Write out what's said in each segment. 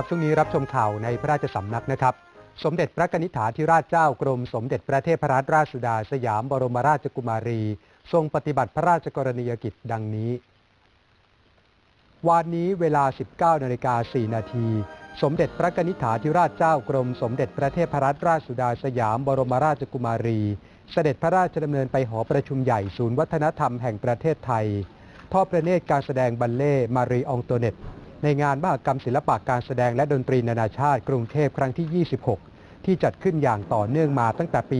ครับช่วงนี้รับชมข่าวในพระราชสำนักนะครับ สมเด็จพระกนิษฐาธิราชเจ้ากรม สมเด็จพระเทพรัตนราชสุดาสยามบรมราชกุมารี ทรงปฏิบัติพระราชกรณียกิจดังนี้ วันนี้เวลา 19นาฬิกา4นาทีสมเด็จพระกนิษฐาธิราชเจ้ากรม สมเด็จพระเทพรัตนราชสุดาสยามบรมราชกุมารี เสด็จพระราชดำเนินไปหอประชุมใหญ่ศูนย์วัฒนธรรมแห่งประเทศไทย ทอดพระเนตรการแสดงบัลเล่มารีอองโตเนต ในงานมหกรรมศิลปะการแสดงและดนตรีนานาชาติ กรุงเทพครั้งที่ 26 ที่จัดขึ้นอย่างต่อเนื่องมาตั้งแต่ปี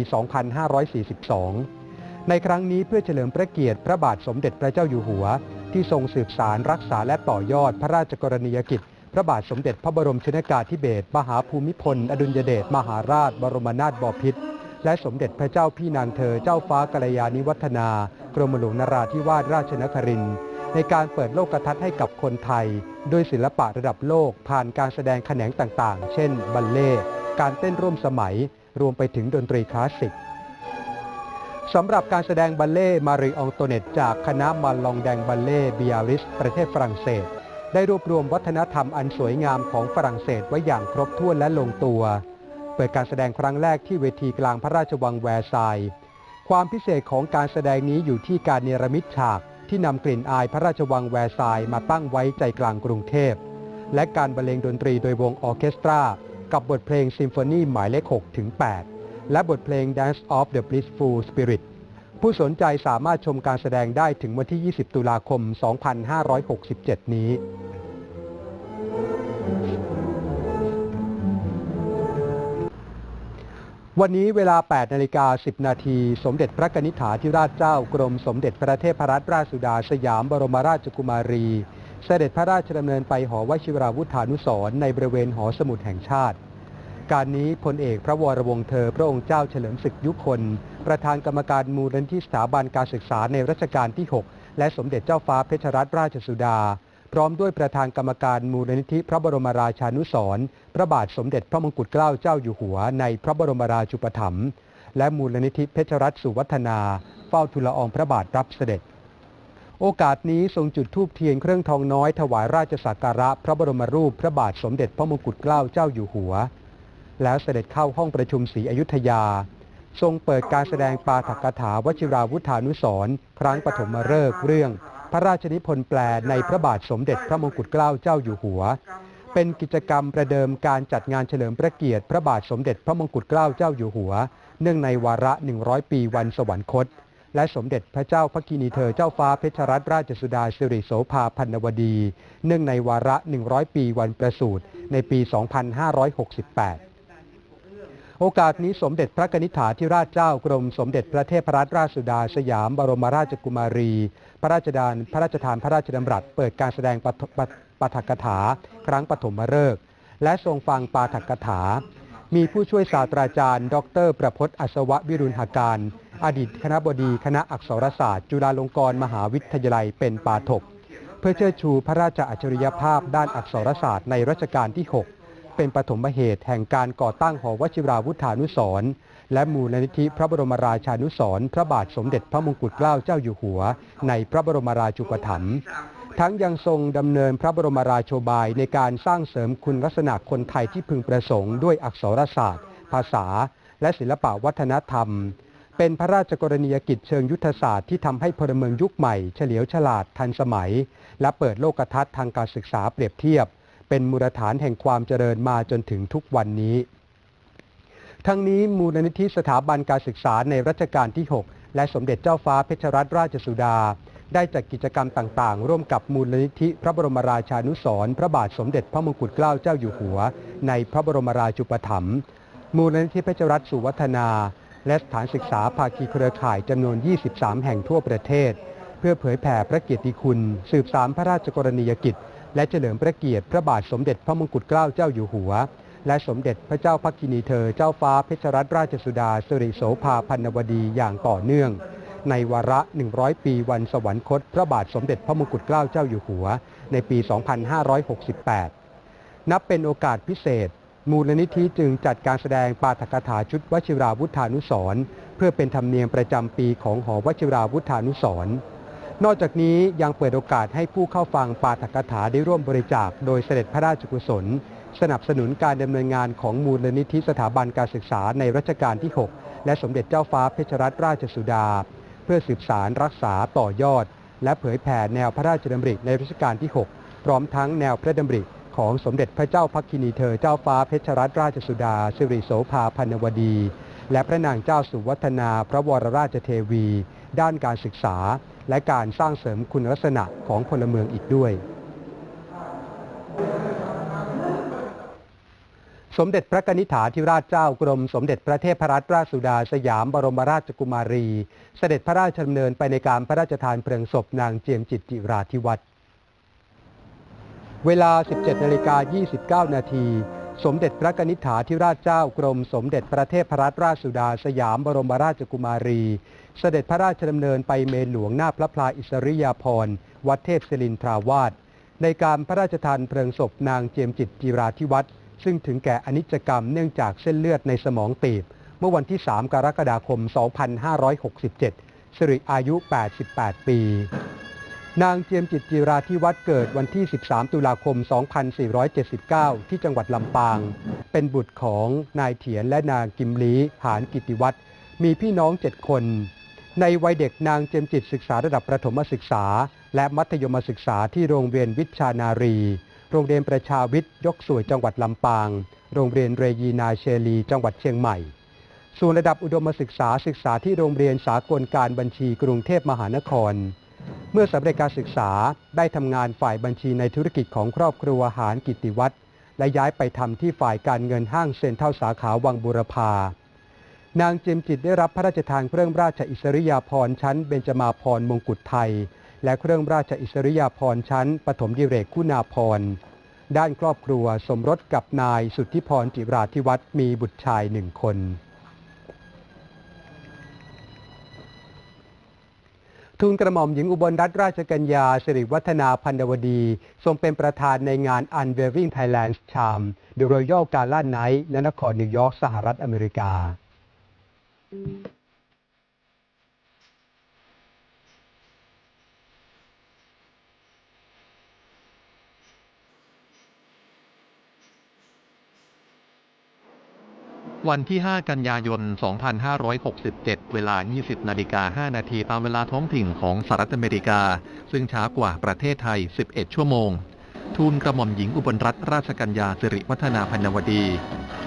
2542 ในครั้งนี้เพื่อเฉลิมพระเกียรติพระบาทสมเด็จพระเจ้าอยู่หัว ที่ทรงสืบสารรักษาและต่อยอดพระราชกรณียกิจ พระบาทสมเด็จพระบรมชนกาธิเบศรมหาภูมิพล อดุลยเดชมหาราช บรมนาถบพิตรและสมเด็จพระเจ้าพี่นางเธอเจ้าฟ้ากัลยาณิวัฒนากรมหลวงนราธิวาสราชนครินทร์ ในการเปิดโลกทัศน์ให้กับคนไทย ด้วยศิลปะระดับโลกผ่านการแสดงแขนงต่างๆ เช่น บัลเล่การเต้นร่วมสมัย รวมไปถึงดนตรีคลาสสิกสำหรับการแสดงบัลเล่มารีอองโตเนตจากคณะมาลองแดงบัลเล่ต์บิอาริส ประเทศฝรั่งเศส ได้รวบรวมวัฒนธรรมอันสวยงามของฝรั่งเศสไว้อย่างครบถ้วนและลงตัว เปิดการแสดงครั้งแรกที่เวทีกลางพระราชวังแวร์ซายน์ความพิเศษของการแสดงนี้อยู่ที่การเนรมิตฉาก ที่นำกลิ่นอายพระราชวังแวร์ซายมาตั้งไว้ใจกลางกรุงเทพ และการบรรเลงดนตรีโดยวงออเคสตรา กับบทเพลงซิมโฟนีหมายเลข6ถึง8และบทเพลง Dance of the Blissful Spirit ผู้สนใจสามารถชมการแสดงได้ถึงวันที่ 20 ตุลาคม 2567 นี้ วันนี้เวลา 8 นาฬิกา 10 นาที สมเด็จพระกนิษฐาธิราชเจ้ากรมสมเด็จพระเทพรัตนราชสุดาสยามบรมราชกุมารี เสด็จพระราชดำเนินไปหอวชิราวุธานุสรในบริเวณหอสมุดแห่งชาติ การนี้พลเอกพระวรวงศ์เธอพระองค์เจ้าเฉลิมศึกยุคน ประธานกรรมการมูลนิธิสถาบันการศึกษาในรัชกาลที่ 6 และสมเด็จเจ้าฟ้าเพชรรัตนราชสุดา พร้อมด้วยประธานกรรมการมูลนิธิพระบรมราชานุสรณ์พระบาทสมเด็จพระมงกุฎเกล้าเจ้าอยู่หัว ในพระบรมราชูปถัมภ์และมูลนิธิเพชรรัตน์สุวัฒนา เฝ้าทูลละอองพระบาทรับเสด็จ โอกาสนี้ทรงจุดธูปเทียนเครื่องทองน้อยถวายราชสักการะพระบรมรูปพระบาทสมเด็จพระมงกุฎเกล้าเจ้าอยู่หัว แล้วเสด็จเข้าห้องประชุมศรีอยุธยา ทรงเปิดการแสดงปาฐกถาวชิราวุธานุสรณ์ครั้งปฐมฤกษ์เรื่อง พระราชนิพนธ์แปลในพระบาทสมเด็จพระมงกุฎเกล้าเจ้าอยู่หัว เป็นกิจกรรมประเดิมการจัดงานเฉลิมพระเกียรติพระบาทสมเด็จพระมงกุฎเกล้าเจ้าอยู่หัว เนื่องในวาระ 100 ปีวันสวรรคต และสมเด็จพระเจ้าพระกินีเธอเจ้าฟ้าเพชรรัตนราชสุดาสิริโสภาพันวดี เนื่องในวาระ 100 ปีวันประสูติในปี 2568โอกาสนี้สมเด็จพระกนิษฐาธิราชเจ้ากรมสมเด็จพระเทพรัตนราชสุดาสยามบรมราชกุมารี พระราชดานพระราชทานพระราชดำรัส เปิดการแสดงปฐปปาฐกถา ครั้งปฐมฤกษ์และทรงฟังปาฐกถา มีผู้ช่วยศาสตราจารย์ ดร ประพจน์อัศวะวิรุณหาการ อดีตคณะบดีคณะอักษรศาสตร์ จุฬาลงกรณ์มหาวิทยาลัยเป็นปาถก เพื่อเชิดชูพระราชอัจฉริยภาพด้านอักษรศาสตร์ในรัชกาลที่ 6 เป็นปฐมเหตุแห่งการก่อตั้งหอวชิราวุธานุสร และมูลนิธิพระบรมราชานุสรณ์พระบาทสมเด็จพระมงกุฎเกล้าเจ้าอยู่หัว ในพระบรมราชูปถัมภ์ทั้งยังทรงดำเนินพระบรมราโชบายในการสร้างเสริมคุณลักษณะคนไทยที่พึงประสงค์ด้วยอักษรศาสตร์ ภาษา และศิลปวัฒนธรรม เป็นพระราชกรณียกิจเชิงยุทธศาสตร์ที่ทำให้พลเมืองยุคใหม่เฉลียวฉลาดทันสมัย และเปิดโลกทัศน์ทางการศึกษาเปรียบเทียบ เป็นมูลฐานแห่งความเจริญมาจนถึงทุกวันนี้ ทั้งนี้มูลนิธิสถาบันการศึกษาในรัชกาลที่ 6 และสมเด็จเจ้าฟ้าเพชรรัตนราชสุดา ได้จัดกิจกรรมต่างๆ ร่วมกับมูลนิธิพระบรมราชานุสรณ์พระบาทสมเด็จพระมงกุฎเกล้าเจ้าอยู่หัว ในพระบรมราชูปถัมภ์มูลนิธิเพชรรัตน์สุวัฒนา และสถานศึกษาภาคีเครือข่ายจำนวน 23 แห่งทั่วประเทศ เพื่อเผยแผ่พระเกียรติคุณ สืบสารพระราชกรณียกิจ และเฉลิมพระเกียรติพระบาทสมเด็จพระมงกุฎเกล้าเจ้าอยู่หัว และสมเด็จพระเจ้าพักกินีเธอเจ้าฟ้าเพชรรัตนราชสุดาสิริโสภาพันวดีอย่างต่อเนื่อง ในวาระ 100 ปีวันสวรรคต พระบาทสมเด็จพระมงกุฎเกล้าเจ้าอยู่หัว ในปี 2568 นับเป็นโอกาสพิเศษ มูลนิธิจึงจัดการแสดงปาฐกถาชุดวชิราวุธานุสรเพื่อเป็นธรรมเนียมประจำปีของหอวชิราวุธานุสรนอกจากนี้ยังเปิดโอกาสให้ผู้เข้าฟังปาฐกถาได้ร่วมบริจาคโดยเสด็จพระราชกุศล สนับสนุนการดำเนินงานของมูลนิธิสถาบันการศึกษาในรัชกาลที่ 6 และสมเด็จเจ้าฟ้าเพชรรัตนราชสุดา เพื่อสืบสารรักษาต่อยอด และเผยแผ่แนวพระราชดำริในรัชกาลที่ 6 พร้อมทั้งแนวพระดำริของสมเด็จพระเจ้าพักคินีเธอเจ้าฟ้าเพชรรัตนราชสุดา สิริโสภาพันวดี และพระนางเจ้าสุวัฒนาพระวรราชเทวี ด้านการศึกษา และการสร้างเสริมคุณลักษณะของพลเมืองอีกด้วย สมเด็จพระกนิษฐาธิราชเจ้ากรมสมเด็จพระเทพรัตนราชสุดาสยามบรมราชกุมารี เสด็จพระราชดำเนินไปในการพระราชทานเพลิงศพนางเจียมจิตจิราธิวัฒน์เวลา 17นาฬิกา29 นาที สมเด็จพระกนิษฐาธิราชเจ้ากรม สมเด็จพระเทพรัตนราชสุดาสยามบรมราชกุมารี เสด็จพระราชดำเนินไปเมนหลวงหน้าพระพลาอิสริยาภรณ์วัดเทพศิรินทราวาสในการพระราชทานเพลิงศพนางเจียมจิตจิราธิวัฒน์ ซึ่งถึงแก่อนิจกรรมเนื่องจากเส้นเลือดในสมองตีบ เมื่อวันที่ 3 กรกฎาคม 2567 สิริอายุ 88 ปี นางเจียมจิตจิราธิวัฒน์เกิดวันที่ 13 ตุลาคม 2479 ที่จังหวัดลำปาง เป็นบุตรของนายเถียนและนางกิมลีหานกิติวัฒนมีพี่น้อง 7 คน ในวัยเด็กนางเจียมจิตศึกษาระดับประถมศึกษา และมัธยมศึกษาที่โรงเรียนวิชานารี โรงเรียนประชาวิทย์ยกสวยจังหวัดลำปาง โรงเรียนเรยีนาเชลี จังหวัดเชียงใหม่ ส่วนระดับอุดมศึกษาศึกษาที่โรงเรียนสากลการบัญชีกรุงเทพมหานคร เมื่อสำเร็จการศึกษาได้ทำงานฝ่ายบัญชีในธุรกิจของครอบครัวหารกิติวัฒน์และย้ายไปทำที่ฝ่ายการเงินห้างเซ็นเท่าสาขาวังบุรพานางจยมจิตได้รับพระราชทานเครื่องราชอิสริยาภรณ์ชั้นเบญจมาภรณ์มงกุฎไทย และเครื่องราชอิสริยาภรณ์ชั้น ปฐมดิเรกคุณาภรณ์ด้านครอบครัวสมรสกับนายสุทธิพรจิราธิวัฒน์มีบุตรชายหนึ่งคนทูลกระหม่อมหญิงอุบลรัตนราชกัญญาสิริวัฒนาพันดวดี ทรงเป็นประธานในงาน Unveiling Thailand Charm The Royal Gala Night ณนครนิวยอร์กสหรัฐอเมริกา วันที่ 5 กันยายน 2567 เวลา 20 นาฬิกา 5 นาทีตามเวลาท้องถิ่นของสหรัฐอเมริกา ซึ่งช้ากว่าประเทศไทย 11 ชั่วโมง ทูลกระหม่อมหญิงอุบลรัตนราชกัญญาสิริวัฒนาพันวดี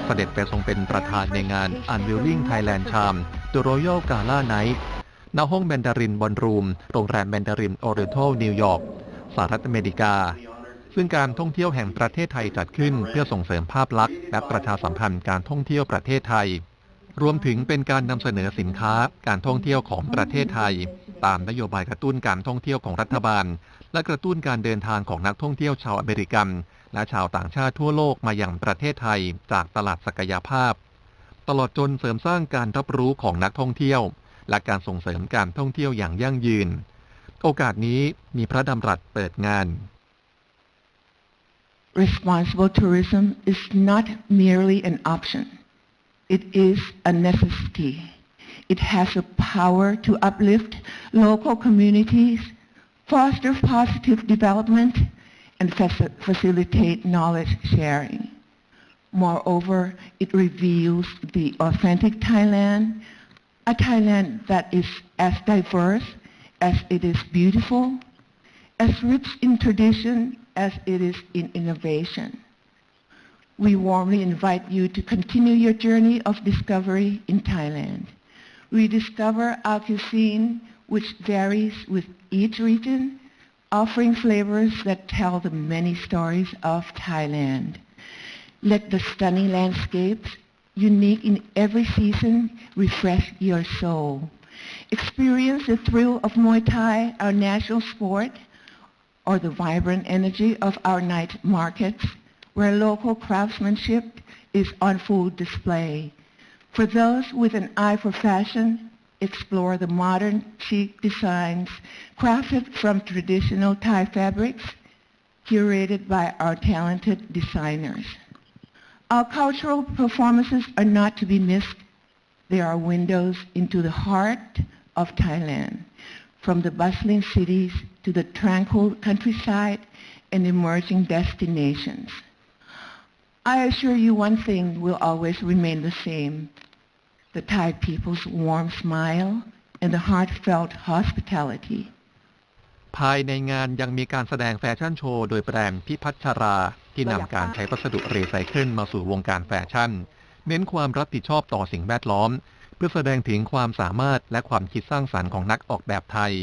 เสด็จไปทรงเป็นประธานในงาน Unveiling Thailand Charm The Royal Gala Night ณห้องแมนดารินบอลรูม โรงแรมแมนดารินโอเรนทัลนิวยอร์ก สหรัฐอเมริกา ซึ่งการท่องเที่ยวแห่งประเทศไทยจัดขึ้น เพื่อส่งเสริมภาพลักษณ์และประชาสัมพันธ์การท่องเที่ยวประเทศไทย รวมถึงเป็นการนำเสนอสินค้าการท่องเที่ยวของประเทศไทย ตามนโยบายกระตุ้นการท่องเที่ยวของรัฐบาล และกระตุ้นการเดินทางของนักท่องเที่ยวชาวอเมริกัน และชาวต่างชาติทั่วโลกมาอย่างประเทศไทย จากตลาดศักยภาพ ตลอดจนเสริมสร้างการรับรู้ของนักท่องเที่ยว และการส่งเสริมการท่องเที่ยวอย่างยั่งยืน โอกาสนี้มีพระดำรัสเปิดงาน responsible tourism is not merely an option. It is a necessity. It has the power to uplift local communities, foster positive development, and facilitate knowledge sharing. Moreover, it reveals the authentic Thailand, a Thailand that is as diverse as it is beautiful, as rich in tradition as it is in innovation. We warmly invite you to continue your journey of discovery in Thailand. We discover our cuisine, which varies with each region, offering flavors that tell the many stories of Thailand. Let the stunning landscapes, unique in every season, refresh your soul. Experience the thrill of Muay Thai, our national sport, or the vibrant energy of our night markets, where local craftsmanship is on full display. For those with an eye for fashion, explore the modern chic designs crafted from traditional Thai fabrics, curated by our talented designers. Our cultural performances are not to be missed. They are windows into the heart of Thailand, from the bustling cities to the tranquil countryside and emerging destinations. I assure you one thing will always remain the same. The Thai people's warm smile and the heartfelt hospitality. ภายในงานยังมีการแสดงแฟชั่นโชว์โดยแบรนด์พิพัชรา ที่นำการใช้วัสดุรีไซเคิลมาสู่วงการแฟชั่น เน้นความรับผิดชอบต่อสิ่งแวดล้อม เ พื่อแสดงถึงความสามารถและความคิดสร้างสรรค์ของนักออกแบบไทย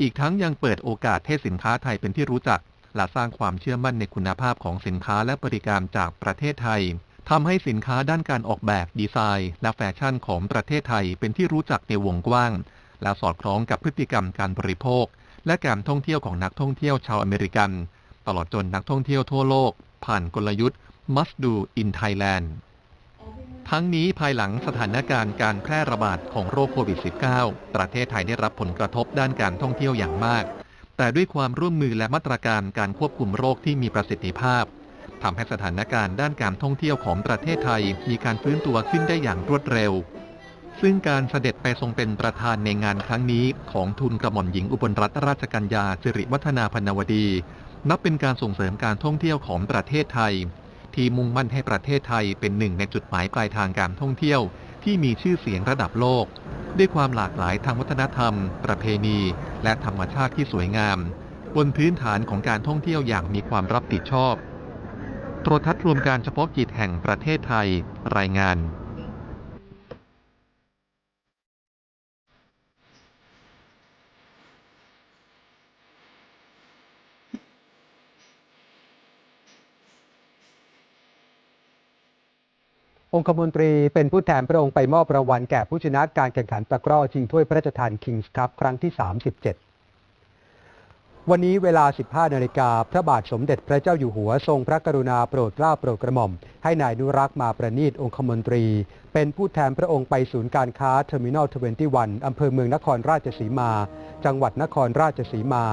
อีกทั้งยังเปิดโอกาสให้สินค้าไทยเป็นที่รู้จัก และสร้างความเชื่อมั่นในคุณภาพของสินค้าและบริการจากประเทศไทยทำให้สินค้าด้านการออกแบบดีไซน์ และแฟชั่นของประเทศไทยเป็นที่รู้จักในวงกว้าง และสอดคล้องกับพฤติกรรมการบริโภค และการท่องเที่ยวของนักท่องเที่ยวชาวอเมริกัน ตลอดจนนักท่องเที่ยวทั่วโลก ผ่านกลยุทธ์ must do in Thailand ทั้งนี้ภายหลังสถานการณ์การแพร่ระบาดของโรคโควิด -19 ประเทศไทยได้รับผลกระทบด้านการท่องเที่ยวอย่างมาก แต่ด้วยความร่วมมือและมาตรการการควบคุมโรคที่มีประสิทธิภาพทำให้สถานการณ์ด้านการท่องเที่ยวของประเทศไทยมีการฟื้นตัวขึ้นได้อย่างรวดเร็ว ซึ่งการเสด็จไปทรงเป็นประธานในงานครั้งนี้ของทุนกระหม่อมหญิงอุบลรัตนราชกัญญาสิริวัฒนาพนวดี นับเป็นการส่งเสริมการท่องเที่ยวของประเทศไทย ที่มุ่งมั่นให้ประเทศไทยเป็นหนึ่งในจุดหมายปลายทางการท่องเที่ยว ที่มีชื่อเสียงระดับโลก ด้วยความหลากหลายทางวัฒนธรรม ประเพณี และธรรมชาติที่สวยงาม บนพื้นฐานของการท่องเที่ยวอย่างมีความรับผิดชอบ โทรทัศน์รวมการเฉพาะกิจแห่งประเทศไทย รายงาน องคมนตรีเป็นผู้แทนพระองค์ไปมอบรางวัลแก่ผู้ชนะการแข่งขันตะกร้อชิงถ้วยพระราชทานคิงส์คัพครั้งที่ 37 วันนี้เวลา 15 นาฬิกาพระบาทสมเด็จพระเจ้าอยู่หัวทรงพระกรุณาโปรดเกล้าโปรดกระหม่อม ให้นายนุรักษ์มาประนีตองคมนตรี เป็นผู้แทนพระองค์ไปศูนย์การค้าเทอร์มินอล 21 อำเภอเมืองนครราชสีมา จังหวัดนครราชสีมา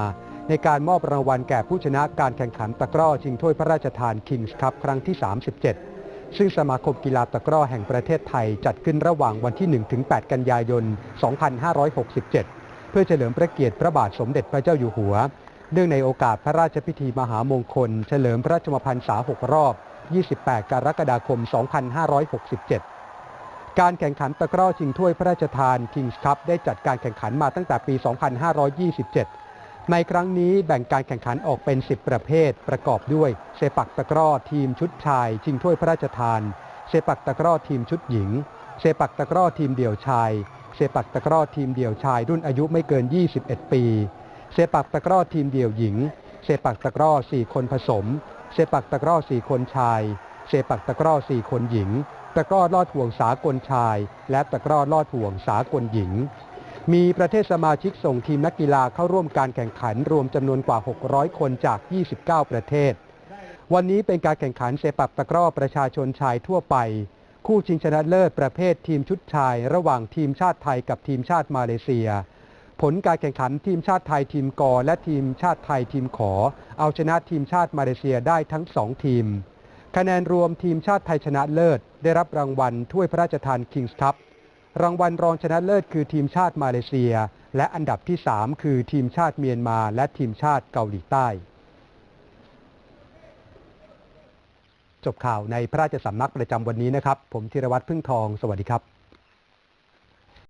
ในการมอบรางวัลแก่ผู้ชนะการแข่งขันตะกร้อชิงถ้วยพระราชทานคิงส์คัพครั้งที่ 37 ซึ่งสมาคมกีฬาตะกร้อแห่งประเทศไทยจัดขึ้นระหว่างวันที่ 1-8 กันยายน 2567 เพื่อเฉลิมพระเกียรติพระบาทสมเด็จพระเจ้าอยู่หัว เนื่องในโอกาสพระราชพิธีมหามงคล เฉลิมพระชมพรรษา 6 รอบ 28 กรกฎาคม 2567การแข่งขันตะกร้อชิงถ้วยพระราชทาน Kings Cup ได้จัดการแข่งขันมาตั้งแต่ปี 2527 ในครั้งนี้แบ่งการแข่งขันออกเป็น 10 ประเภท ประกอบด้วยเซปักตะกร้อทีมชุดชายชิงถ้วยพระราชทาน เซปักตะกร้อทีมชุดหญิง เซปักตะกร้อทีมเดี่ยวชาย เซปักตะกร้อทีมเดี่ยวชายรุ่นอายุไม่เกิน 21 ปี เซปักตะกร้อทีมเดี่ยวหญิง เซปักตะกร้อ 4 คนผสม เซปักตะกร้อ 4 คนชาย เซปักตะกร้อ 4 คนหญิง ตะกร้อลอดห่วงสากลชาย และตะกร้อลอดห่วงสากลหญิง มีประเทศสมาชิกส่งทีมนักกีฬาเข้าร่วมการแข่งขันรวมจำนวนกว่า 600 คนจาก 29 ประเทศ วันนี้เป็นการแข่งขันเซปักตะกร้อประชาชนชายทั่วไป คู่ชิงชนะเลิศประเภททีมชุดชาย ระหว่างทีมชาติไทยกับทีมชาติมาเลเซีย ผลการแข่งขันทีมชาติไทยทีมกอและทีมชาติไทยทีมขอ เอาชนะทีมชาติมาเลเซียได้ทั้งสองทีม คะแนนรวมทีมชาติไทยชนะเลิศ ได้รับรางวัลถ้วยพระราชทานคิงส์คัพ รางวัลรองชนะเลิศคือทีมชาติมาเลเซีย และอันดับที่ 3 คือทีมชาติเมียนมา และทีมชาติเกาหลีใต้ จบข่าวในพระราชสำนักประจำวันนี้นะครับ ผมธีรวัตรพึ่งทอง สวัสดีครับ